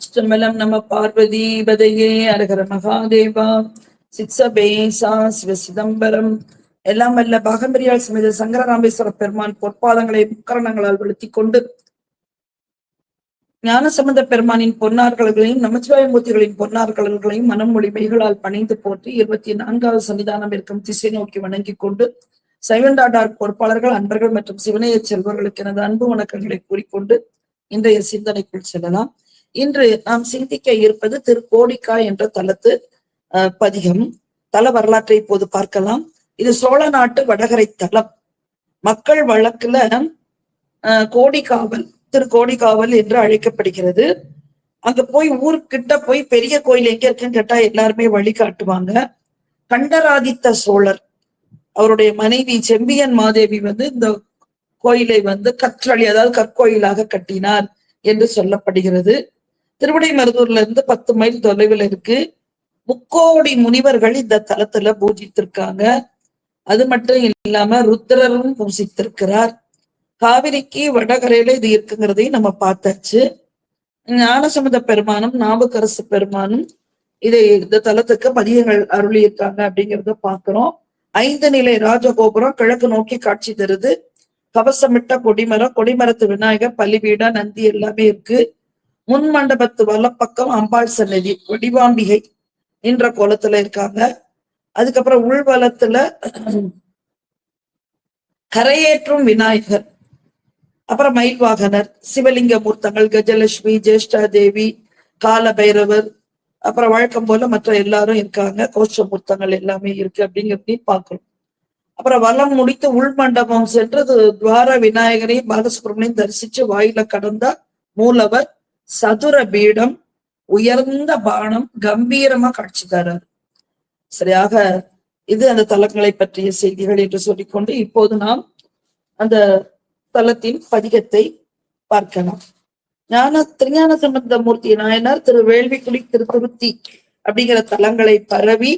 சிற்றம்பலம் நம பார்வதி பதையே அழகர மகாதேவா சித்சபேசா சிவ சிதம்பரம். எல்லாம் வல்ல பாகம்பரியால் சமேத சங்கரராமேஸ்வர பெருமான் பொற்பாதங்களை முக்கரணங்களால் வெளுத்திக் கொண்டு ஞானசம்பந்த பெருமானின் பொன்னார்களையும் நமச்சிவாயமூர்த்திகளின் பொன்னார்களையும் மனம் மொழிமைகளால் பணிந்து போற்றி இருபத்தி நான்காவது சன்னிதானம் இருக்கும் திசை நோக்கி வணங்கிக் கொண்டு சைவன்டாடார் பொறுப்பாளர்கள் அன்பர்கள் மற்றும் சிவனைய செல்வர்களுக்கு எனது அன்பு வணக்கங்களை கூறிக்கொண்டு இன்றைய சிந்தனைக்குள் செல்லலாம். இன்று நாம் சிந்திக்க இருப்பது திரு கோடிக்கா என்ற தலத்து அஹ், பதிகம். தல வரலாற்றை இப்போது பார்க்கலாம். இது சோழ நாட்டு வடகரை தலம். மக்கள் வழக்குல கோடிக்காவல் திரு கோடிக்காவல் என்று அழைக்கப்படுகிறது. அங்க போய் ஊருக்கிட்ட போய் பெரிய கோயில் எங்க இருக்குன்னு கேட்டா எல்லாருமே வழி காட்டுவாங்க. கண்டராதித்த சோழர் அவருடைய மனைவி செம்பியன் மாதேவி வந்து இந்த கோயிலை வந்து கற்றளி அதாவது கற்கோயிலாக கட்டினார் என்று சொல்லப்படுகிறது. திருவிடைமருதூர்ல இருந்து பத்து மைல் தொலைவில் இருக்கு. முக்கோடி முனிவர்கள் இந்த தலத்துல பூஜித்திருக்காங்க. அது மட்டும் இல்லாம ருத்ரரும் பூசித்திருக்கிறார். காவிரிக்கு வடகரையில இது இருக்குங்கிறதையும் நம்ம பார்த்தாச்சு. ஞானசமுத பெருமானும் நாவுக்கரசு பெருமானும் இதை இந்த தலத்துக்கு பதியங்கள் அருளி இருக்காங்க அப்படிங்கிறத பாக்குறோம் ஐந்து நிலை ராஜகோபுரம் கிழக்கு நோக்கி காட்சி தருது. கவசமிட்ட கொடிமரம் கொடிமரத்து விநாயகர் பள்ளிவீடா நந்தி எல்லாமே இருக்கு. முன் மண்டபத்து வலப்பக்கம் அம்பாள் சன்னதி வடிவாம்பிகை நின்ற கோலத்துல இருக்காங்க. அதுக்கப்புறம் உள்வலத்துல கரையேற்றும் விநாயகர் அப்புறம் மயில்வாகனர் சிவலிங்க மூர்த்தங்கள் கஜலட்சுமி ஜேஷ்டா தேவி கால பைரவர் அப்புறம் வழக்கம் போல மற்ற எல்லாரும் இருக்காங்க. கோஷ மூர்த்தங்கள் எல்லாமே இருக்கு அப்படிங்கிறதையும் பார்க்கணும் அப்புறம் வலம் முடித்து உள் மண்டபம் சென்று துவார விநாயகரையும் பாலசுப்ரமணியம் தரிசிச்சு வாயில கடந்தா மூலவர் சதுர பீடம் உயர்ந்த பானம் கம்பீரமா காட்சி தரார் சரியாக இது அந்த தலங்களை பற்றிய செய்திகள் என்று சொல்லிக்கொண்டு இப்போது நாம் அந்த தலத்தின் பதிகத்தை பார்க்கலாம். ஞான திருஞான சம்பந்த மூர்த்தி நாயனார் திரு வேள்விக்குடி திருத்துருத்தி அப்படிங்கிற தலங்களை பரவி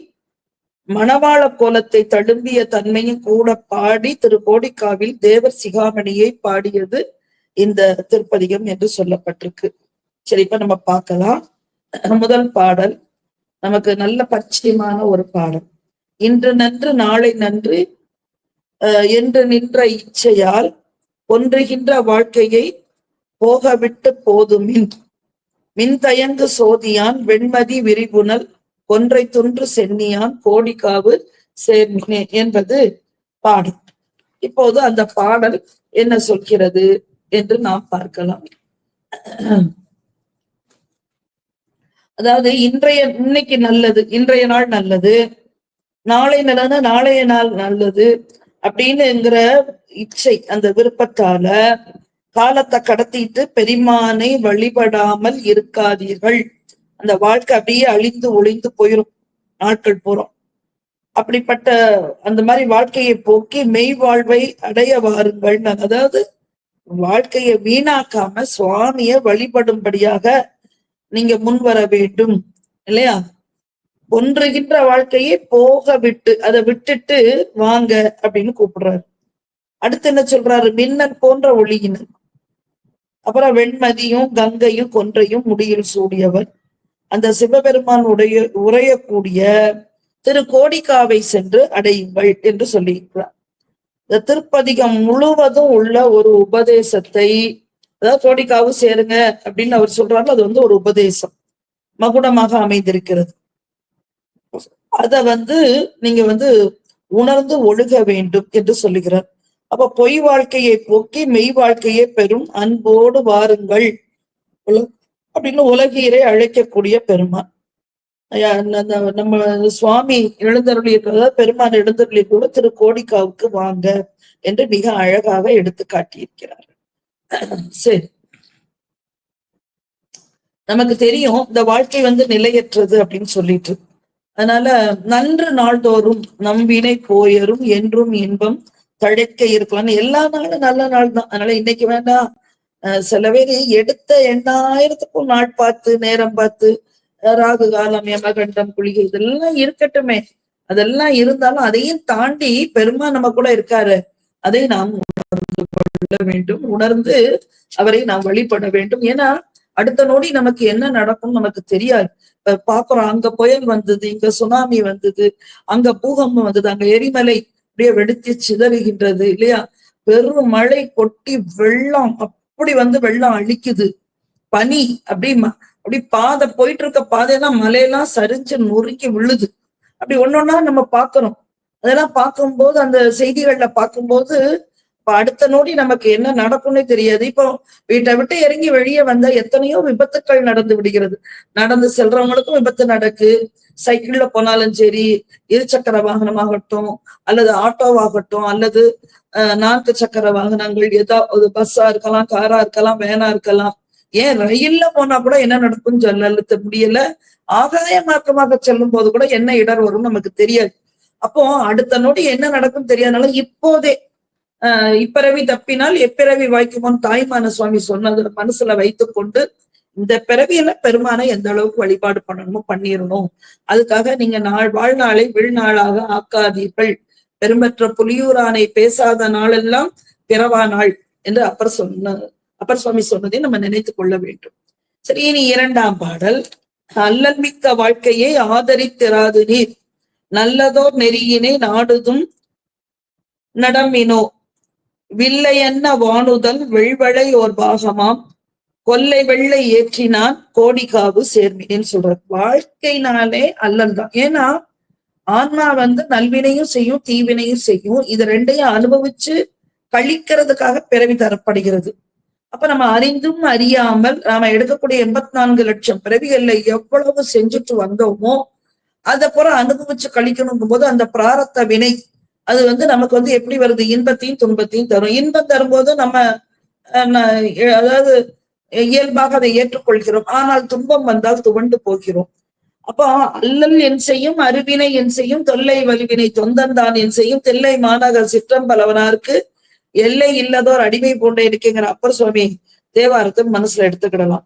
மணவாள கோலத்தை தழும்பிய தன்மையும் கூட பாடி திரு கோடிக்காவில் தேவர் சிகாமணியை பாடியது இந்த திருப்பதிகம் என்று சொல்லப்பட்டிருக்கு. சரி இப்ப நம்ம பார்க்கலாம். முதல் பாடல். நமக்கு நல்ல பரிச்சயமான ஒரு பாடல். இன்று நன்று நாளை நன்று அஹ், என்று நின்ற இச்சையால் ஒன்றுகின்ற வாழ்க்கையை போகவிட்டு போதுமின். மின்தயங்கு சோதியான் வெண்மதி விரிபுணல் ஒன்றை துன்று சென்னியான் கோடிக்காவு சேர்மினே என்பது பாடல். இப்போது அந்த பாடல் என்ன சொல்கிறது என்று நாம் பார்க்கலாம். அதாவது இன்றைய இன்னைக்கு நல்லது இன்றைய நாள் நல்லது நாளை நல்லது நாளைய நாள் நல்லது அப்படின்னுங்கிற இச்சை அந்த விருப்பத்தால காலத்தை கடத்திட்டு பெருமானை வழிபடாமல் இருக்காதீர்கள். அந்த வாழ்க்கை அப்படியே அழிந்து ஒளிந்து போயிரும். நாட்கள் போறோம். அப்படிப்பட்ட அந்த மாதிரி வாழ்க்கையை போக்கி மெய் வாழ்வை அடைய வாருங்கள். அதாவது வாழ்க்கையை வீணாக்காம சுவாமிய வழிபடும்படியாக நீங்க முன் வர வேண்டும் இல்லையா? ஒன்றுகின்ற வாழ்க்கையை போக விட்டு அதை விட்டுட்டு வாங்க அப்படின்னு கூப்பிடுறாரு. அடுத்து என்ன சொல்றாரு? மின்னல் போன்ற ஒளியினர். அப்புறம் வெண்மதியும் கங்கையும் கொன்றையும் முடியில் சூடியவர். அந்த சிவபெருமான் உடைய உரையக்கூடிய திரு கோடிக்காவை சென்று அடையுங்கள் என்று சொல்லியிருக்கிறார். இந்த திருப்பதிகம் முழுவதும் உள்ள ஒரு உபதேசத்தை அதாவது கோடிக்காவு சேருங்க அப்படின்னு அவர் சொல்றாரு அது வந்து ஒரு உபதேசம். மகுடமாக அமைந்திருக்கிறது. அத வந்து நீங்க வந்து உணர்ந்து ஒழுக வேண்டும் என்று சொல்லுகிறார். அப்ப பொய் வாழ்க்கையை போக்கி மெய் வாழ்க்கையை பெறும் அன்போடு வாருங்கள். அப்படின்னு உலகீரை அழைக்கக்கூடிய பெருமான். நம்ம சுவாமி எழுந்தருளி பெருமான் எழுந்தருளி கூட திரு கோடிக்காவுக்கு வாங்க என்று மிக அழகாக எடுத்து காட்டியிருக்கிறார் சரி. நமக்கு தெரியும் இந்த வாழ்க்கை வந்து நிலையற்றது அப்படின்னு சொல்லிட்டு. அதனால நன்று நாள்தோறும் நம்பினை போயரும் என்றும் இன்பம் தழைக்க இருக்கலாம் எல்லா நாளும் நல்ல நாள் தான். அதனால இன்னைக்கு வேண்டாம் சில பேர் எடுத்த எண்ணாயிரத்துக்கும் நாள் பார்த்து நேரம் பார்த்து ராகு காலம் யமகண்டம் குளிகை இதெல்லாம் இருக்கட்டுமே. அதெல்லாம் இருந்தாலும் அதையும் தாண்டி பெருமா நம்ம கூட இருக்காரு. அதை நாம் உணர்ந்து கொள்ள வேண்டும் உணர்ந்து அவரை நாம் வழிபட வேண்டும். ஏன்னா அடுத்த நொடி நமக்கு என்ன நடக்கும் நமக்கு தெரியாது. பாக்குறோம் அங்க புயல் வந்தது இங்க சுனாமி வந்தது அங்க பூகம்பம் வந்தது அங்க எரிமலை அப்படியே வெடித்து சிதறுகின்றது இல்லையா? பெரும் மழை கொட்டி வெள்ளம் அப்படி வந்து வெள்ளம் அழிக்குது. பனி அப்படி ம- அப்படி பாதை போயிட்டு இருக்க பாதையெல்லாம் மலையெல்லாம் சரிஞ்சு நொறுக்கி விழுது. அப்படி ஒன்னொன்னா நம்ம பாக்குறோம். அதெல்லாம் பார்க்கும்போது அந்த செய்திகள்ல பார்க்கும்போது இப்ப அடுத்த நொடி நமக்கு என்ன நடக்கும்னே தெரியாது. இப்போ வீட்டை விட்டு இறங்கி வெளியே வந்தா எத்தனையோ விபத்துக்கள் நடந்து விடுகிறது. நடந்து செல்றவங்களுக்கும் விபத்து நடக்கு. சைக்கிள்ல போனாலும் சரி இருசக்கர வாகனமாகட்டும் அல்லது ஆட்டோவாகட்டும் அல்லது நான்கு சக்கர வாகனங்கள் ஏதாவது பஸ்ஸா இருக்கலாம் காரா இருக்கலாம் வேனா இருக்கலாம். ஏன் ரயில்ல போனா கூட என்ன நடக்கும்னு சொல்ல முடியல. ஆகாய மார்க்கமாக செல்லும் போது கூட என்ன இடர் வரும் நமக்கு தெரியாது. அப்போ அடுத்த நொடி என்ன நடக்கும் தெரியாதனால இப்போதே ஆஹ் இப்பிறவி தப்பினால் எப்பிறவி வாய்க்குமோன்னு தாய்மான சுவாமி சொன்னது மனசுல வைத்து கொண்டு இந்த பிறவியில பெருமானை எந்த அளவுக்கு வழிபாடு பண்ணணுமோ பண்ணிடணும் அதுக்காக நீங்க நாள் வாழ்நாளை விழ்நாளாக ஆக்காதீர்கள். பெரும்பற்ற புலியூரானை பேசாத நாளெல்லாம் பிறவா நாள் என்று அப்பர் சொன்ன அப்பர் சுவாமி சொன்னதை நம்ம நினைத்து கொள்ள வேண்டும். சரி இனி இரண்டாம் பாடல். அல்லல் மிக்க வாழ்க்கையை ஆதரித்திராது நீர். நல்லதோர் நெறியினை நாடுதும் நடமினோ வில்லையன்ன வானுதல் வெள்வளை ஓர் பாகமாம் கொல்லை வெள்ளை ஏற்றினான் கோடிக்காவு சேர்மின்னு சொல்றார் வாழ்க்கைனாலே அல்லல் தான். ஏன்னா ஆன்மா வந்து நல்வினையும் செய்யும் தீவினையும் செய்யும். இது ரெண்டையும் அனுபவிச்சு கழிக்கிறதுக்காக பிறவி தரப்படுகிறது. அப்ப நம்ம அறிந்தும் அறியாமல் நாம எடுக்கக்கூடிய எண்பத்தி நான்கு லட்சம் பிறவிகள்ல எவ்வளவு செஞ்சுட்டு வந்தோமோ அதை புறம் அனுபவிச்சு கழிக்கணுங்கும் போது அந்த பிராரத்த வினை அது வந்து நமக்கு வந்து எப்படி வருது? இன்பத்தையும் துன்பத்தையும் தரும். இன்பம் தரும்போது நம்ம அஹ், அதாவது இயல்பாக அதை ஏற்றுக்கொள்கிறோம். ஆனால் துன்பம் வந்தால் துவண்டு போகிறோம். அப்போ அல்லல் என் செய்யும் அருவினை என் செய்யும் தொல்லை வலிவினை தொந்தந்தான் என் செய்யும் தில்லை மாநகர் சிற்றம்பலவனாருக்கு எல்லை இல்லதோர் அடிமை போன்ற இருக்குங்கிற அப்பர் சுவாமி தேவாரத்தை மனசுல எடுத்துக்கிடலாம்.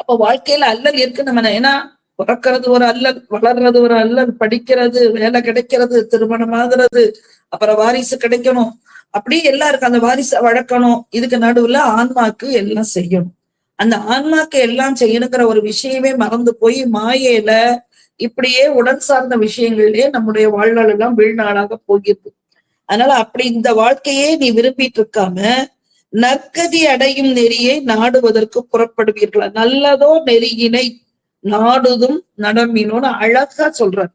அப்ப வாழ்க்கையில அல்லல் இருக்கு நம்ம ஏன்னா பிறக்கிறது ஒரு அல்லல் வளர்றது ஒரு அல்லல் படிக்கிறது வேலை கிடைக்கிறது திருமணம் ஆகுறது அப்புறம் வாரிசு கிடைக்கணும். அப்படி எல்லாருக்கும் அந்த வாரிசை வளர்க்கணும். இதுக்கு நடுவுல ஆன்மாக்கு எல்லாம் செய்யணும். அந்த ஆன்மாக்கு எல்லாம் செய்யணுங்கிற ஒரு விஷயமே மறந்து போய் மாயையில இப்படியே உடன் சார்ந்த விஷயங்களிலேயே நம்முடைய வாழ்நாள் எல்லாம் வீழ்நாளாக போகிறது. அதனால அப்படி இந்த வாழ்க்கையே நீ விரும்பிட்டு இருக்காம நற்கதி அடையும் நெறியை நாடுவதற்கு புறப்படுவீர்களா? நல்லதோ நெறியினை நாடுதும் நடமினோன்னு அழகா சொல்றார்.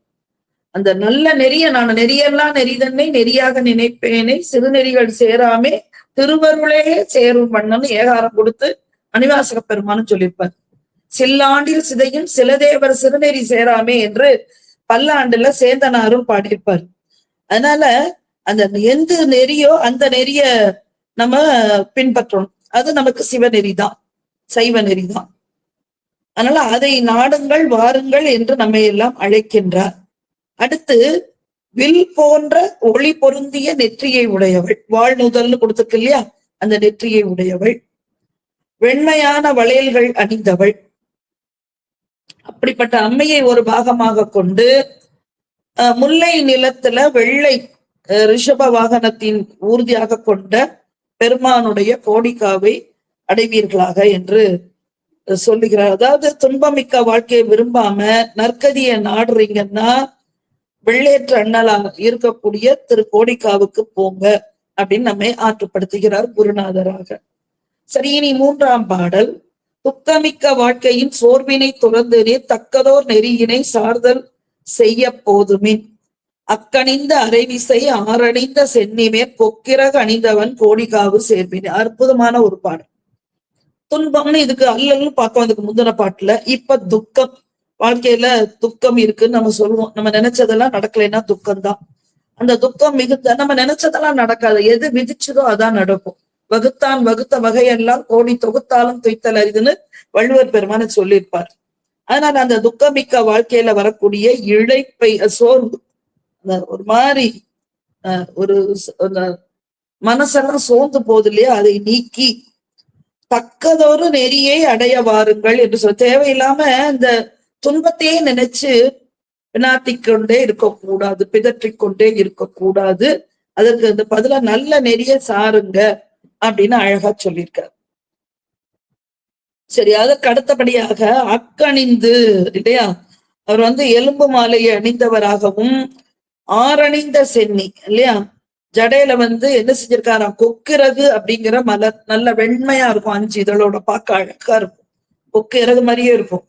அந்த நல்ல நெறிய நான் நெறியெல்லாம் நெறிதன்னை நெறியாக நினைப்பேனே சிறுநெறிகள் சேராமே திருவருளே சேரும் பண்ணன்னு ஏகாரம் கொடுத்து அணிவாசக பெருமானும் சொல்லியிருப்பார். சில்லாண்டில் சிதையும் சிலதேவர் சிறுநெறி சேராமே என்று பல்லாண்டுல சேந்தனாரும் பாடியிருப்பார். அதனால அந்த எந்த நெறியோ அந்த நெறிய நம்ம பின்பற்றணும். அது நமக்கு சிவநெறி தான் சைவ நெறி தான் அதனால அதை நாடுங்கள் வாருங்கள் என்று நம்மை எல்லாம் அழைக்கின்றார். அடுத்து வில் போன்ற ஒளி பொருந்திய நெற்றியை உடையவள். வாழ்நுதல்னு கொடுத்துருக்கு இல்லையா? அந்த நெற்றியை உடையவள். வெண்மையான வளையல்கள் அணிந்தவள். அப்படிப்பட்ட அம்மையை ஒரு பாகமாக கொண்டு அஹ், முல்லை நிலத்துல வெள்ளை அஹ், ரிஷப வாகனத்தின் ஊர்தியாக கொண்ட பெருமானுடைய கோடிக்காவை அடைவீர்களாக என்று சொல்லுகிறார். அதாவது துன்பமிக்க வாழ்க்கையை விரும்பாம நற்கதியை நாடுறீங்கன்னா வெள்ளேற்ற அண்ணலா இருக்கக்கூடிய திரு கோடிக்காவுக்கு போங்க அப்படின்னு நம்மை ஆற்றுப்படுத்துகிறார் குருநாதராக. சரி இனி மூன்றாம் பாடல். துக்கமிக்க வாழ்க்கையின் சோர்வினை துறந்தெறி தக்கதோர் நெறியினை சார்தல் செய்ய போதுமின். அக்கணிந்த அரைவிசை ஆரணிந்த சென்னிமே பொக்கிரக அணிந்தவன் கோடிகாவு சேர்வினை அற்புதமான ஒரு பாடல். துன்பம்னு இதுக்கு அல்லல்னு பார்த்தோம் அதுக்கு முந்தின பாட்டுல இப்ப துக்கம். வாழ்க்கையில துக்கம் இருக்குன்னு நம்ம சொல்லுவோம். நம்ம நினைச்சதெல்லாம் நடக்கலைன்னா துக்கம் தான் அந்த துக்கம் மிகுந்த நம்ம நினைச்சதெல்லாம் நடக்காது. எது விதிச்சதோ அதான் நடக்கும். வகுத்தான் வகுத்த வகையெல்லாம் கோடி தொகுத்தாலும் துய்த்தல் அரிதுன்னு வள்ளுவர் பெருமான சொல்லியிருப்பார். அதனால அந்த துக்கமிக்க வாழ்க்கையில வரக்கூடிய இழைப்பை சோர்வு ஒரு மாதிரி ஒரு அந்த மனசெல்லாம் சோர்ந்து போகுது இல்லையா? அதை நீக்கி தக்கதொரு நெறியை அடைய வாருங்கள் என்று சொல்ல தேவையில்லாம இந்த துன்பத்தையே நினைச்சு வினாத்திக் கொண்டே இருக்கக்கூடாது பிதற்றிக் கொண்டே இருக்கக்கூடாது. அதற்கு அந்த பதில நல்ல நெறிய சாருங்க அப்படின்னு அழகா சொல்லியிருக்காரு. சரி அதற்கு அடுத்தபடியாக அக்கணிந்து இல்லையா? அவர் வந்து எலும்பு மாலையை அணிந்தவராகவும் ஆரணிந்த சென்னி இல்லையா? ஜடையில வந்து என்ன செஞ்சிருக்காராம் கொக்கிரகு அப்படிங்கிற மலர் நல்ல வெண்மையா இருக்கும் அஞ்சு இதழோட பார்க்க அழகா இருக்கும். கொக்கிரகு மாதிரியே இருக்கும்.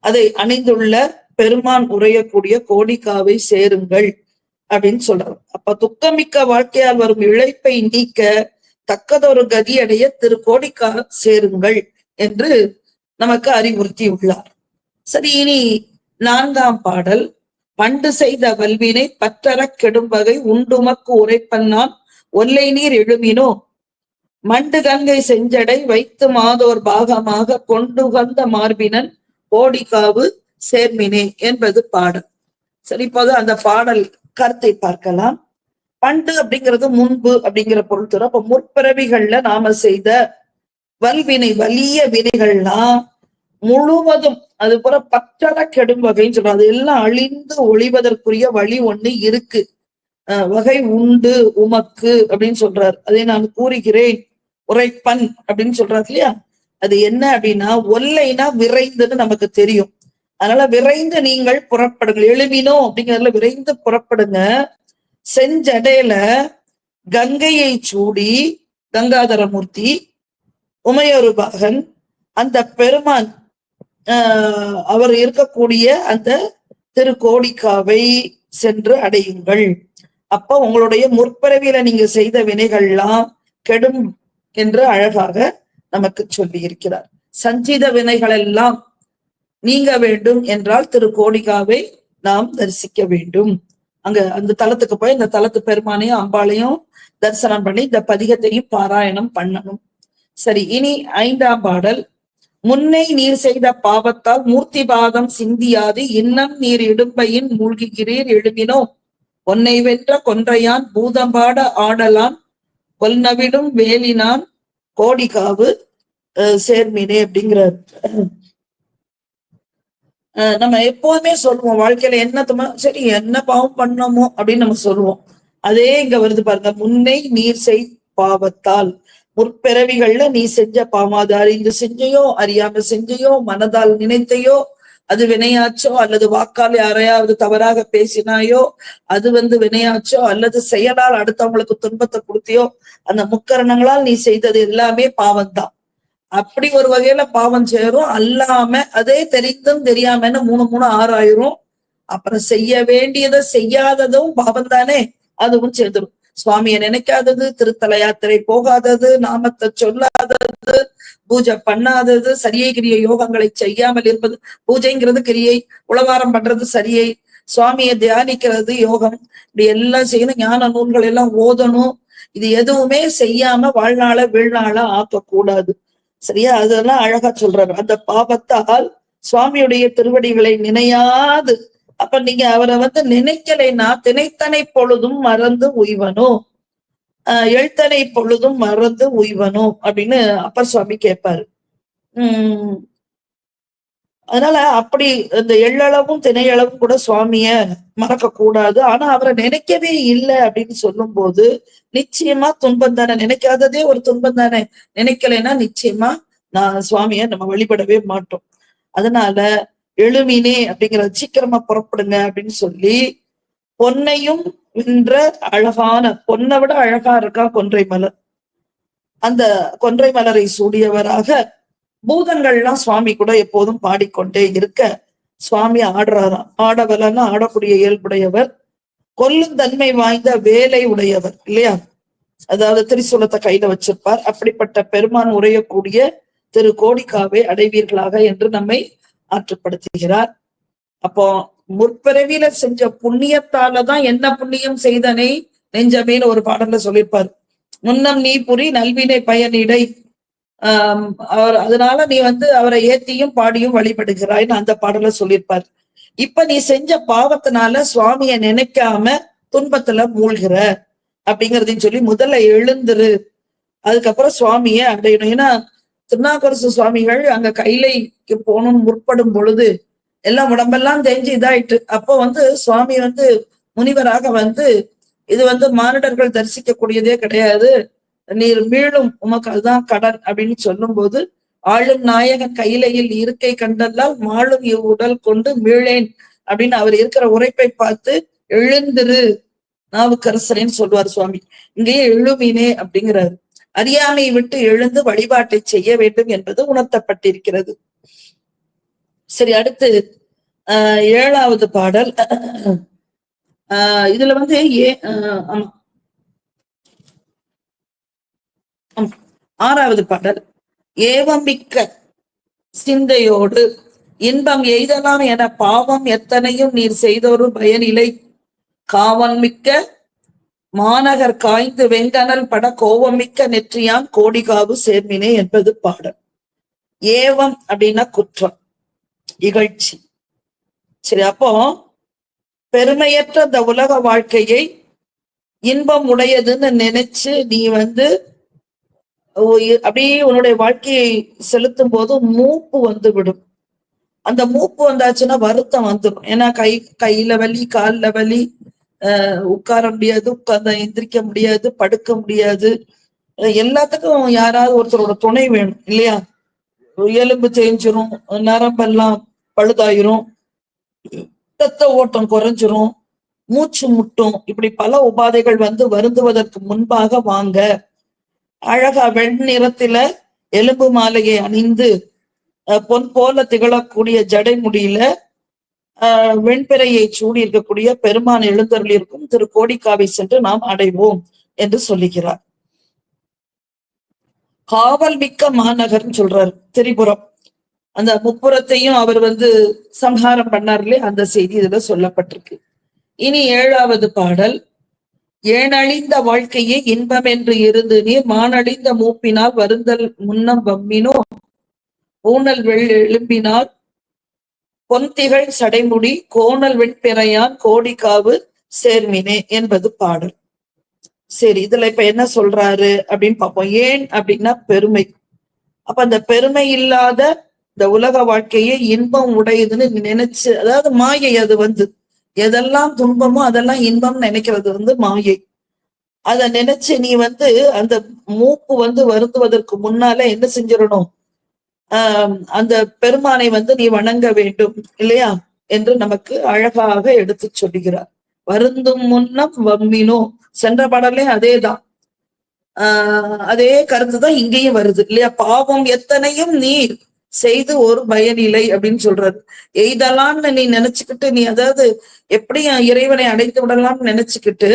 அதை அணிந்துள்ள பெருமான் உரையக்கூடிய கோடிக்காவை சேருங்கள் அப்படின்னு சொல்றாரு. அப்ப துக்கமிக்க வாழ்க்கையால் வரும் இழைப்பை நீக்க தக்கதொரு கதி அடைய திரு கோடிக்கா சேருங்கள் என்று நமக்கு அறிவுறுத்தி உள்ளார் சரி இனி நான்காம் பாடல். பண்டு செய்த வல்வினை பற்றறக் கெடும் வகை உண்டுமக்கு உரைப்பன்னான். ஒல்லை நீர் எழுமினோ? மண்டு கங்கை செஞ்சடை வைத்து மாதோர் பாகமாக கொண்டு வந்த மார்பினன் ஓடிகாவு சேர்மினே என்பது பாடல் சரி இப்போது அந்த பாடல் கருத்தை பார்க்கலாம். பண்டு அப்படிங்கிறது முன்பு அப்படிங்கிற பொருள் தரும். அப்ப முற்பிறவிகள்ல நாம செய்த வல்வினை வலிய வினைகள்லாம் முழுவதும் அது போல பற்றட கெடும் வகைன்னு சொல்றோம் அது எல்லாம் அழிந்து ஒழிவதற்குரிய வழி ஒண்ணு இருக்கு. அஹ் வகை உண்டு உமக்கு அப்படின்னு சொல்றாரு. அதை நான் கூறுகிறேன். உரைப்பன் அப்படின்னு சொல்றாரு இல்லையா? அது என்ன அப்படின்னா ஒல்லைனா விரைந்துன்னு நமக்கு தெரியும். அதனால விரைந்து நீங்கள் புறப்படுங்கள். எழுமினோ அப்படிங்கிறதுல விரைந்து புறப்படுங்க. செஞ்சடையில கங்கையை சூடி கங்காதரமூர்த்தி உமையொரு பாகன் அந்த பெருமான் அவர் இருக்கக்கூடிய அந்த திருக்கோடிக்காவை சென்று அடையுங்கள். அப்ப உங்களுடைய முற்பிறவியில நீங்க செய்த வினைகள்லாம் கெடும் என்று அழகாக நமக்கு சொல்லி இருக்கிறார் சஞ்சித வினைகள் எல்லாம் நீங்க வேண்டும் என்றால் திரு கோடிகாவை நாம் தரிசிக்க வேண்டும். அங்க அந்த தலத்துக்கு போய் இந்த தலத்து பெருமானையும் அம்பாளையும் தரிசனம் பண்ணி இந்த பதிகத்தையும் பாராயணம் பண்ணணும். சரி இனி ஐந்தாம் பாடல். முன்னை நீர் செய்த பாவத்தால் மூர்த்தி பாதம் சிந்தியாது இன்னம் நீர் இடும்பையின் மூழ்குகிறீர் எழுமினோ. பொன்னை வென்ற கொன்றையான் பூதம்பாட ஆடலான் கொல்நவிடும் வேலினான் கோடிகாவு அஹ், சேர்மினே அப்படிங்கிறார். அஹ், நம்ம எப்போதுமே சொல்லுவோம் வாழ்க்கையில என்ன சரி என்ன பாவம் பண்ணோமோ அப்படின்னு நம்ம சொல்லுவோம். அதே இங்க வருது பாருங்க முன்னை நீர் செய் பாவத்தால். முற்பிறவிகள்ல நீ செஞ்ச பாவம் அறிந்து செஞ்சையோ அறியாம செஞ்சையோ மனதால் நினைத்தையோ அது வினையாச்சோ அல்லது வாக்கால் யாரையாவது தவறாக பேசினாயோ அது வந்து வினையாச்சோ அல்லது செயலால் அடுத்தவங்களுக்கு துன்பத்தை கொடுத்தியோ அந்த முக்கரணங்களால் நீ செய்தது எல்லாமே பாவம்தான். அப்படி ஒரு வகையில பாவம் சேரும். அல்லாம அதே தெரிந்தும் தெரியாமன்னு மூணு மூணு ஆறாயிரும். அப்புறம் செய்ய வேண்டியதை செய்யாததும் பாவம் தானே அதுவும் சேர்ந்துடும் சுவாமியை நினைக்காதது திருத்தல யாத்திரை போகாதது நாமத்தை சொல்லாதது பூஜை பண்ணாதது சரியை கிரிய யோகங்களை செய்யாமல் இருப்பது பூஜைங்கிறது கிரியை உளவாரம் பண்றது சரியை சுவாமியை தியானிக்கிறது யோகம் இப்படி எல்லாம் செய்யணும் ஞான நூல்கள் எல்லாம் ஓதணும் இது எதுவுமே செய்யாம வாழ்நாள வீழ்நாள ஆக்கக்கூடாது. சரியா? அதெல்லாம் அழகா சொல்றாரு. அந்த பாபத்தால் சுவாமியுடைய திருவடிகளை நினையாது. அப்ப நீங்க அவரை வந்து நினைக்கலைன்னா தினைத்தனை பொழுதும் மறந்து உய்வனும் ஆஹ் எழுத்தனை பொழுதும் மறந்து உய்வனும் அப்படின்னு அப்பர் சுவாமி கேட்பாரு. உம் அதனால அப்படி இந்த எள்ளளவும் திணையளவும் கூட சுவாமிய மறக்க கூடாது. ஆனா அவரை நினைக்கவே இல்லை அப்படின்னு சொல்லும் போது நிச்சயமா துன்பம் தானே? நினைக்காததே ஒரு துன்பம் தானே? நினைக்கலைன்னா நிச்சயமா நான் சுவாமிய நம்ம வழிபடவே மாட்டோம். அதனால எழுமினே அப்படிங்கிற சீக்கிரமா புறப்படுங்க அப்படின்னு சொல்லி பொன்னையும் வென்ற அழகான பொன்னை விட அழகா இருக்கா கொன்றை மலர். அந்த கொன்றை மலரை சூடியவராக பூதங்கள்லாம் சுவாமி கூட எப்போதும் பாடிக்கொண்டே இருக்க சுவாமி ஆடுறாராம். ஆடவலன்னு ஆடக்கூடிய இயல்புடையவர் கொல்லும் தன்மை வாய்ந்த வேலை உடையவர் இல்லையா? அதாவது திரிசூலத்தை கையில வச்சிருப்பார். அப்படிப்பட்ட பெருமான் உரையக்கூடிய திரு கோடிக்காவை அடைவீர்களாக என்று நம்மை ஆற்றுப்படுத்துகிறார். அப்போ முற்பிறவியில செஞ்ச புண்ணியத்தாலதான் என்ன புண்ணியம் செய்தனை நெஞ்சமேன்னு ஒரு பாடல்ல சொல்லியிருப்பார் முன்னம் நீ புரி நல்வினை பயனிடை. ஆஹ் அவர் அதனால நீ வந்து அவரை ஏத்தியும் பாடியும் வழிபடுகிறாய்ன்னு அந்த பாடல சொல்லியிருப்பார் இப்ப நீ செஞ்ச பாவத்தினால சுவாமிய நினைக்காம துன்பத்துல மூழ்கிற அப்படிங்கறதையும் சொல்லி முதல்ல எழுந்துரு. அதுக்கப்புறம் சுவாமிய அடையணும். ஏன்னா திருநாக்கரசு சுவாமிகள் அங்க கைலைக்கு போகணும்னு முற்படும் பொழுது எல்லாம் உடம்பெல்லாம் தெரிஞ்சு இதாயிட்டு அப்போ வந்து சுவாமி வந்து முனிவராக வந்து இது வந்து மானிடர்கள் தரிசிக்க கூடியதே. கிடையாது நீர் மீளும் உமக்கு அதுதான் கடன் அப்படின்னு சொல்லும் போது ஆளும் நாயகன் கையிலையில் இருக்கை கண்டெல்லாம் மாளும் இவ்வுடல் கொண்டு மீளேன் அப்படின்னு அவர் இருக்கிற உரைப்பை பார்த்து எழுந்திரு நாவுக்கரசரேன்னு சொல்லுவார் சுவாமி. இங்கேயே எழுமினே அப்படிங்கிறாரு. அறியாமை விட்டு எழுந்து வழிபாட்டை செய்ய வேண்டும் என்பது உணர்த்தப்பட்டிருக்கிறது. சரி அடுத்து ஆஹ் ஏழாவது பாடல். ஆஹ் இதுல வந்து ஏ ஆறாவது பாடல். ஏவமிக்க சிந்தையோடு இன்பம் எய்தலாம் என பாவம் எத்தனையும் நீர் செய்தோரும் பயனிலை. காவன் மிக்க மாநகர் காய்ந்து வெங்கனல் பட கோவமிக்க நெற்றியான் கோடிகாவு சேர்மினே என்பது பாடல். ஏவம் அப்படின்னா குற்றம் இகழ்ச்சி. சரி அப்போ பெருமையற்ற இந்த உலக வாழ்க்கையை இன்பம் உடையதுன்னு நினைச்சு நீ வந்து அப்படியே உன்னுடைய வாழ்க்கையை செலுத்தும் போது மூப்பு வந்து விடும். அந்த மூப்பு வந்தாச்சுன்னா வருத்தம் வந்துடும் ஏன்னா கை கையில வலி கால்ல வலி உட்கார முடியாது உட்கார்ந்தா எந்திரிக்க முடியாது படுக்க முடியாது. எல்லாத்துக்கும் யாராவது ஒருத்தரோட துணை வேணும் இல்லையா? எலும்பு தேஞ்சிரும் நரம்பெல்லாம் பழுதாயிரும் ரத்த ஓட்டம் குறைஞ்சிரும் மூச்சு முட்டும். இப்படி பல உபாதைகள் வந்து வருந்துவதற்கு முன்பாக வாங்க. அழகா வெண்ணிறத்தில எலும்பு மாலையை அணிந்து பொன் போல திகழக்கூடிய ஜடை முடியில வெண்பிறையை சூடி இருக்கக்கூடிய பெருமான் எழுந்தருளி இருக்கும் திரு கோடிக்காவை சென்று நாம் அடைவோம் என்று சொல்லுகிறார். காவல் மிக்க மாநகர்னு சொல்றார் திரிபுரம். அந்த முப்புறத்தையும் அவர் வந்து சம்ஹாரம் பண்ணார்லே அந்த செய்தி இதுல சொல்லப்பட்டிருக்கு. இனி ஏழாவது பாடல் ஏனழிந்த வாழ்க்கையே இன்பம் என்று இருந்து நீர் மானழிந்த மூப்பினால் வருந்தல் முன்னம் வம்மினோ ஊனல் வெள் எழும்பினால் பொன்திகள் சடைமுடி கோணல் வெண்பிறையான் கோடிக்காவு சேர்மினே என்பது பாடல். சரி இதுல இப்ப என்ன சொல்றாரு அப்படின்னு பார்ப்போம். ஏன் அப்படின்னா பெருமை. அப்ப அந்த பெருமை இல்லாத இந்த உலக வாழ்க்கையே இன்பம் உடையுதுன்னு நினைச்சு அதாவது மாயை அது வந்து. எதெல்லாம் துன்பமோ அதெல்லாம் இன்பம் நினைக்கிறது வந்து மாயை. அத நினைச்சு நீ வந்து அந்த மூப்பு வந்து வருந்துவதற்கு முன்னால என்ன செஞ்சிடணும்? ஆஹ் அந்த பெருமானை வந்து நீ வணங்க வேண்டும் இல்லையா? என்று நமக்கு அழகாக எடுத்து சொல்லுகிறார் வருந்தும் முன்னம் வம்மினோ. சென்ற பாடலே அதேதான். ஆஹ் அதே கருத்து தான் இங்கேயும் வருது இல்லையா? பாவம் எத்தனையும் நீர் செய்து ஒரு பயனில்லை அப்படின்னு சொல்றாரு. எய்தலாம்னு நீ நினைச்சுக்கிட்டு நீ அதாவது எப்படி இறைவனை அடைந்து விடலாம்னு நினைச்சுக்கிட்டு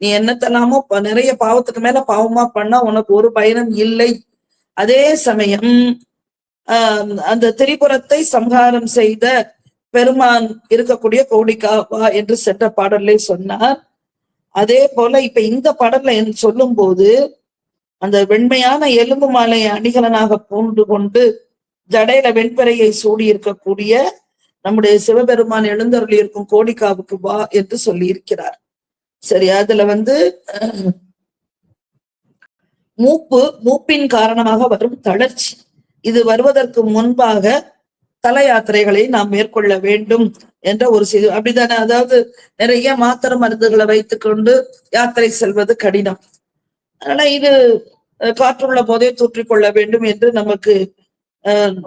நீ என்னத்தெல்லாமோ நிறைய பாவத்துக்கு மேல பாவமா பண்ணா உனக்கு ஒரு பயனும் இல்லை. அதே சமயம் அந்த திரிபுரத்தை சம்ஹாரம் செய்த பெருமான் இருக்கக்கூடிய கோடிக்காவா என்று சென்ற பாடல்லே சொன்னார். அதே போல இப்ப இந்த பாடல்ல என் சொல்லும் போது அந்த வெண்மையான எலும்பு மாலை அணிகலனாக பூண்டு கொண்டு ஜடையில வெண்பறையை சூடி இருக்கக்கூடிய நம்முடைய சிவபெருமான் எழுந்தருளி இருக்கும் கோடிக்காவுக்கு வா என்று சொல்லி இருக்கிறார் சரி அதுல வந்து மூப்பு மூப்பின் காரணமாக வரும் தளர்ச்சி. இது வருவதற்கு முன்பாக தல யாத்திரைகளை நாம் மேற்கொள்ள வேண்டும் என்ற ஒரு செய்தி. அப்படித்தானே? அதாவது நிறைய மாத்திர மருந்துகளை வைத்துக்கொண்டு யாத்திரை செல்வது கடினம். அதனால இது காற்றுள்ள போதே தூற்றிக்கொள்ள வேண்டும் என்று நமக்கு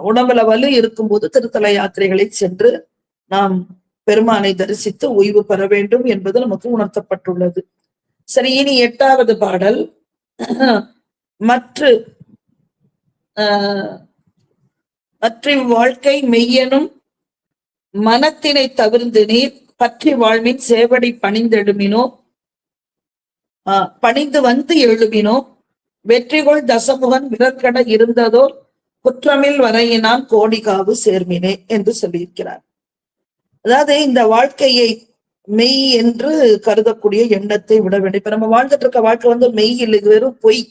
உடம்புல வலு இருக்கும்போது திருத்தல யாத்திரைகளை சென்று நாம் பெருமானை தரிசித்து ஓய்வு பெற வேண்டும் என்பது நமக்கு உணர்த்தப்பட்டுள்ளது. சரி இனி எட்டாவது பாடல். மற்ற ஆஹ், வாழ்க்கை மெய்யனும் மனத்தினை தவிர்ந்து நீர் பற்றி வாழ்வின் சேவடி பணிந்தெழுமினோ ஆஹ், பணிந்து வந்து எழுமினோ வெற்றிகோள் தசமுகன் விரற்கட இருந்ததோ குற்றமில் வரையினான் கோடிகாவு சேர்மினே என்று சொல்லியிருக்கிறார். அதாவது இந்த வாழ்க்கையை மெய் என்று கருதக்கூடிய எண்ணத்தை விட வேண்டும். இப்ப நம்ம வாழ்ந்துட்டு இருக்க வாழ்க்கை வந்து மெய் இல்லை வெறும் பொய்.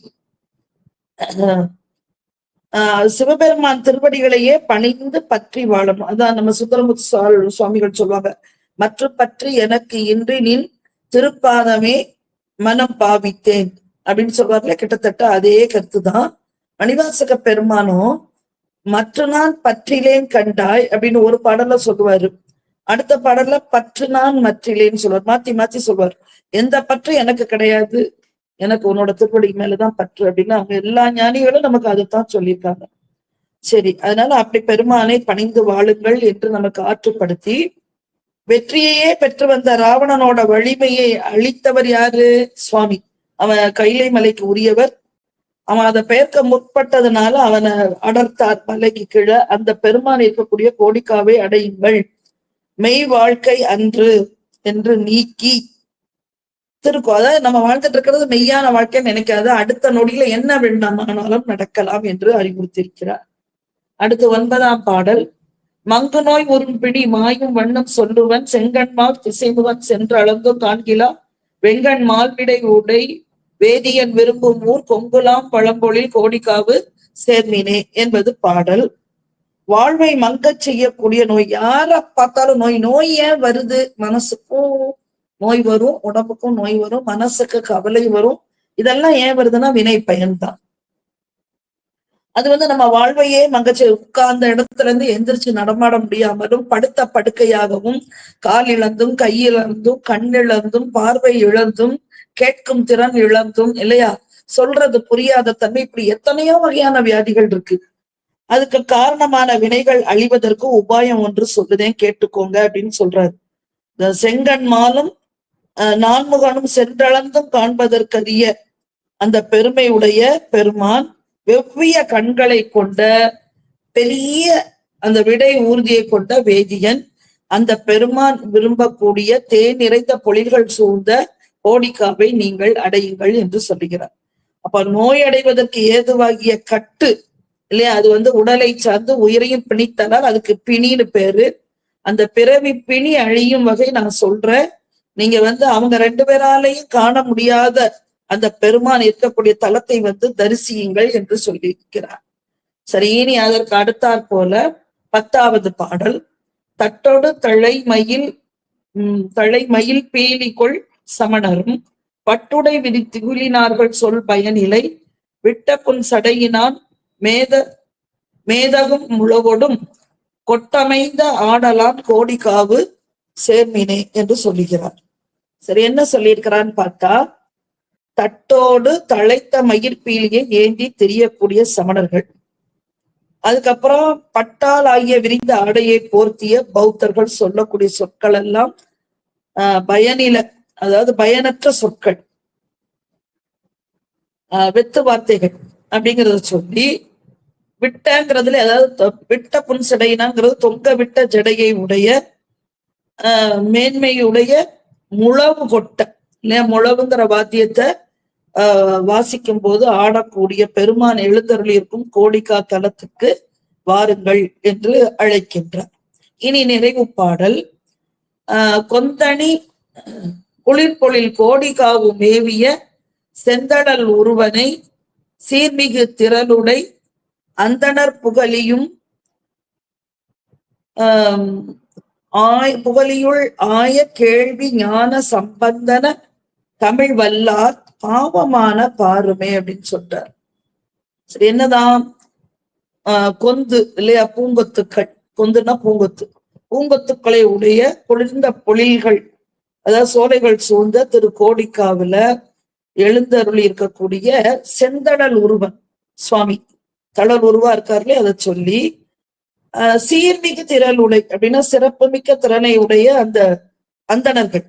ஆஹ் சிவபெருமான் திருவடிகளையே பணிந்து பற்றி வாழணும் அதான் நம்ம சுந்தரமுத்து சுவாமிகள் சொல்லுவாங்க. மற்ற பற்றி எனக்கு இன்றி நின் திருப்பாதமே மனம் பாவித்தேன். அப்படின்னு சொல்வார்ல கிட்டத்தட்ட அதே கருத்துதான். மணிவாசக பெருமானும் மற்ற நான் பற்றிலேன் கண்டாய் அப்படின்னு ஒரு பாடல்ல சொல்லுவாரு. அடுத்த பாடல்ல பற்று நான் மற்றிலேன்னு சொல்லுவார். மாத்தி மாத்தி சொல்வார். எந்த பற்று எனக்கு கிடையாது. எனக்கு உன்னோட திருப்படி மேலதான் பற்று அப்படின்னு அவங்க எல்லா ஞானிகளும் நமக்கு அதைத்தான் சொல்லியிருக்காங்க. சரி அதனால அப்படி பெருமானை பணிந்து வாழுங்கள் என்று நமக்கு ஆற்றுப்படுத்தி வெற்றியையே பெற்று வந்த ராவணனோட வலிமையை அழித்தவர் யாரு? சுவாமி. அவன் கைலை மலைக்கு உரியவர். அவன் அதை பெயர்க்க முற்பட்டதுனால அவனை அடர்த்தார் மலைக்கு கீழே. அந்த பெருமான் இருக்கக்கூடிய கோடிக்காவை அடையுங்கள். மெய் வாழ்க்கை அன்று என்று நீக்கி திருக்கும் அதாவது நம்ம வாழ்ந்துட்டு இருக்கிறது மெய்யான வாழ்க்கைன்னு நினைக்காது. அடுத்த நொடியில என்ன வேண்டாமானாலும் நடக்கலாம் என்று அறிவுறுத்தியிருக்கிறார். அடுத்து ஒன்பதாம் பாடல். மங்கு நோய் உரும்பிடி மாயும் வண்ணம் சொல்லுவன் செங்கண்மால் திசைமுகன் சென்று அளந்தும் காண்கிலா. வெங்கண் மால்விடை உடை வேதியன் விரும்பும் ஊர் கொங்குலாம் பழம்பொழில் கோடிக்காவு சேர்மினே என்பது பாடல். வாழ்வை மங்கச் செய்யக்கூடிய நோய் யார பார்த்தாலும் நோய் நோய் ஏன் வருது? மனசுக்கும் நோய் வரும் உடம்புக்கும் நோய் வரும் மனசுக்கு கவலை வரும். இதெல்லாம் ஏன் வருதுன்னா வினை பயன்தான் அது வந்து நம்ம வாழ்வையே மங்கச்சு உட்கார்ந்த இடத்துல இருந்து எந்திரிச்சு நடமாட முடியாமலும் படுத்த படுக்கையாகவும் கால் இழந்தும் கை இழந்தும் கண் இழந்தும் பார்வை இழந்தும் கேட்கும் திறன் இழந்தும் இல்லையா? சொல்றது புரியாத தன்மை இப்படி எத்தனையோ வகையான வியாதிகள் இருக்கு. அதுக்கு காரணமான வினைகள் அழிவதற்கு உபாயம் ஒன்று சொல்லுதேன் கேட்டுக்கோங்க அப்படின்னு சொல்றாரு. இந்த செங்கன்மாலும் நான்முகனும் சென்றளந்தும் காண்பதற்கரிய அந்த பெருமையுடைய பெருமான் வெவ்விய கண்களை கொண்ட பெரிய அந்த விடை ஊர்தியை கொண்ட வேதியன் அந்த பெருமான் விரும்பக்கூடிய தேன் நிறைந்த பொழில்கள் சூழ்ந்த கோடிக்காவை நீங்கள் அடையுங்கள் என்று சொல்லுகிறார். அப்ப நோய் அடைவதற்கு ஏதுவாகிய கட்டு இல்லையா? அது வந்து உடலை சார்ந்து உயிரையும் பிணித்தனால் அதுக்கு பிணின்னு பேரு. அந்த பிறவி பிணி அழியும் வகை நான் சொல்றேன். நீங்க வந்து அவங்க ரெண்டு பேராலையும் காண முடியாத அந்த பெருமான் இருக்கக்கூடிய தலத்தை வந்து தரிசியுங்கள் என்று சொல்லியிருக்கிறார். சரி இனி அதற்கு அடுத்தாற் போல பத்தாவது பாடல். தட்டோடு தழை மயில் உம் தழை மயில் பேலிகொள் சமணரும் பட்டுடை விரித்து குலினார்கள் சொல் பயனிலை விட்ட புன் சடையினான் மேத மேதகும் முழவொடும் கொட்டமைந்த ஆடலான் கோடிக்காவு சேர்மினே என்று சொல்லுகிறார். சரி என்ன சொல்லியிருக்கிறான்னு பார்த்தா தட்டோடு தழைத்த மயிர்பீலியை ஏந்தி தெரியக்கூடிய சமணர்கள். அதுக்கப்புறம் பட்டால் ஆகிய விரிந்த ஆடையை போர்த்திய பௌத்தர்கள் சொல்லக்கூடிய சொற்கள் எல்லாம் ஆஹ் பயனில அதாவது பயனற்ற சொற்கள். ஆஹ் வெத்து வார்த்தைகள் அப்படிங்கறத சொல்லி விட்டங்கிறதுல அதாவது விட்ட புன் சடையினாங்கிறது தொங்க விட்ட ஜடையை உடைய மேன்மையுடைய முழவு கொட்ட இல்லையா? முழவுங்கிற வாத்தியத்தை ஆஹ் வாசிக்கும் போது ஆடக்கூடிய பெருமான் எழுந்தருளி இருக்கும் கோடிக்கா தலத்துக்கு வாருங்கள் என்று அழைக்கின்றார். இனி நிறைவு பாடல். ஆஹ் கொந்தணி குளிர்பொழில் கோடிகாவு மேவிய செந்தடல் உருவனை சீர்மிகு திரளுடை அந்தணர் புகழியும் ஆய் புகழியுள் ஆய கேள்வி ஞான சம்பந்தன தமிழ் வல்லார் பாவமான பாருமே அப்படின்னு சொல்றார். சரி என்னதான்? ஆஹ் கொந்து இல்லையா? பூங்கொத்துக்கள். கொந்துன்னா பூங்கொத்து. பூங்கொத்துக்களை உடைய குளிர்ந்த பொழில்கள் அதாவது சோலைகள் சூழ்ந்த திரு கோடிக்காவுல எழுந்தருளி இருக்கக்கூடிய செந்தடல் உருவன் சுவாமி தடல் உருவா இருக்காருலே அதை சொல்லி சீர்மிகு திறல் உடை அப்படின்னா சிறப்புமிக்க திறனை உடைய அந்த அந்தணர்கள்.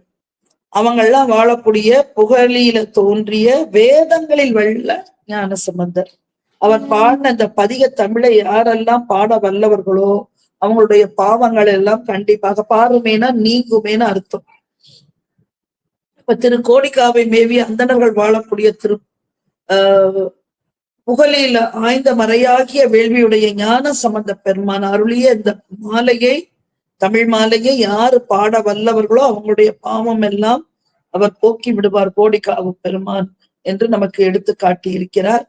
அவங்கெல்லாம் வாழக்கூடிய புகழில தோன்றிய வேதங்களில் வல்ல ஞான சம்பந்தர் அவர் பாடின அந்த பதிக தமிழை யாரெல்லாம் பாட வல்லவர்களோ அவங்களுடைய பாவங்கள் எல்லாம் கண்டிப்பாக பாருமேனா நீங்குமேன்னு அர்த்தம். இப்ப திரு கோடிக்காவை மேவி அந்தணர்கள் வாழக்கூடிய திரு ஆஹ் புகழில ஆய்ந்த மறையாகிய வேள்வியுடைய ஞான சம்பந்த பெருமான் அருளிய இந்த மாலையை தமிழ் மாலையை யாரு பாட வல்லவர்களோ அவங்களுடைய பாவம் எல்லாம் அவர் போக்கி விடுவார் கோடிக்காவு பெருமான் என்று நமக்கு எடுத்து காட்டி இருக்கிறார்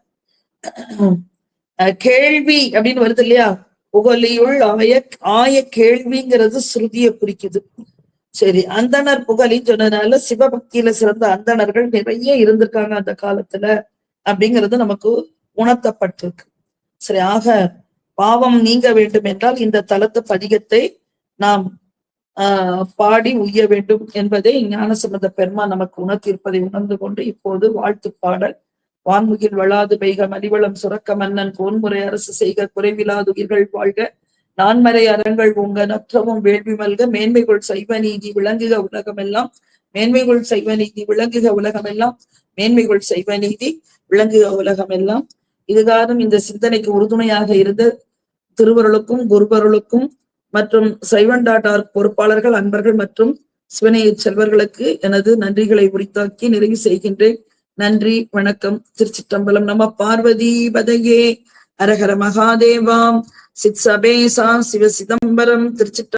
கேள்வி அப்படின்னு வருது இல்லையா? புகழியுள் ஆய ஆய கேள்விங்கிறது ஸ்ருதியை குறிக்குது. சரி அந்தணர் புகழின்னு சொன்னதுனால சிவபக்தியில சிறந்த அந்தணர்கள் நிறைய இருந்திருக்காங்க அந்த காலத்துல அப்படிங்கிறது நமக்கு உணர்த்தப்பட்டிருக்கு. சரி ஆக பாவம் நீங்க வேண்டும் என்றால் இந்த தலத்து பதிகத்தை நாம் ஆஹ் பாடி உய்ய வேண்டும் என்பதை ஞானசம்பந்த பெருமா நமக்கு உணர்த்தியிருப்பதை உணர்ந்து கொண்டு இப்போது வாழ்த்து பாடல். வான்முகில் வளாது பெய்க மலிவளம் சுரக்க மன்னன் கோன்முறை அரசு செய்க குறைவிலாது உயிர்கள் வாழ்க நான்மறை அறங்கள் உங்க நற்றவும் வேள்வி மல்க மேன்மைகள் சைவ நீதி விளங்குக உலகமெல்லாம் மேன்மைகள் சைவ நீதி விளங்குக உலகமெல்லாம் மேன்மைகள் சைவ நீதி விளங்குக உலகமெல்லாம். இதுகாரும் இந்த சிந்தனைக்கு உறுதுணையாக இருந்த திருவருளுக்கும் குருபருளுக்கும் மற்றும் சைவன் டாட் ஆர்க் பொறுப்பாளர்கள் அன்பர்கள் மற்றும் சிவனைய செல்வர்களுக்கு எனது நன்றிகளை உரித்தாக்கி நிறைவு செய்கின்றேன். நன்றி வணக்கம். திருச்சிற்றம்பலம் நம பார்வதி பதையே அரஹர மகாதேவாம் சித் சபேசா சிவ சிதம்பரம். திருச்சிற்ற